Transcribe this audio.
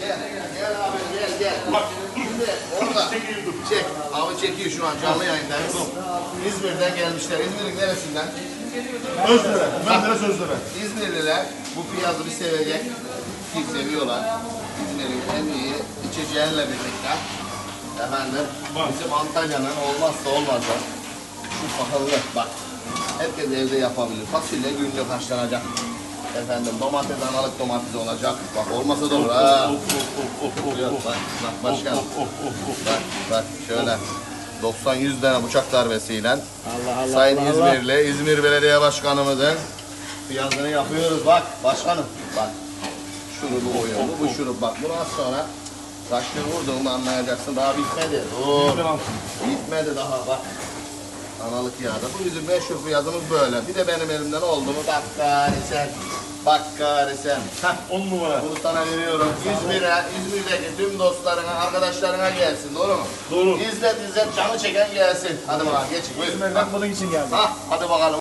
Gel, gel abi gel gel. Şimdi orada çek. Abi çekiyor şu an canlı yayındayız. İzmir'den gelmişler. İzmir'in neresinden? Özdere. Menderes Özdere. İzmirliler bu piyazı bir sevecek. Ki seviyorlar. İzmir'in en iyi içeceğiyle birlikte. Efendim bizim Antalya'nın olmazsa olmazı şu pahalı bak. Herkes evde yapabilir. Fasulye günlük haşlanacak. Efendim domates analık domates olacak. Bak olmasa da olur ha. Yok bak, bak başkanım. Bak bak şöyle 90-100 tane bıçak darbesiyle Sayın İzmirli, İzmir Belediye Başkanımızın piyazını yapıyoruz. Bak başkanım bak. Şurubu koyuyoruz. Bu şurup bak. Bunu az sonra taşını vurduğumu anlayacaksın. Daha bitmedi. Dur. Bitmedi daha bak. Analık yağda. Bu bizim meşhur piyazımız böyle. Bir de benim elimden oldu mu bak gari sen. Bak gari sen. Heh. 10 numara. Bunu sana veriyorum. İzmir'e, İzmir'deki tüm dostlarına, arkadaşlarına gelsin. Doğru mu? Doğru. İzlet izlet canı çeken gelsin. Hadi bakalım geçin. Buyurun. Ben bunun için geldim. Ha, hadi bakalım.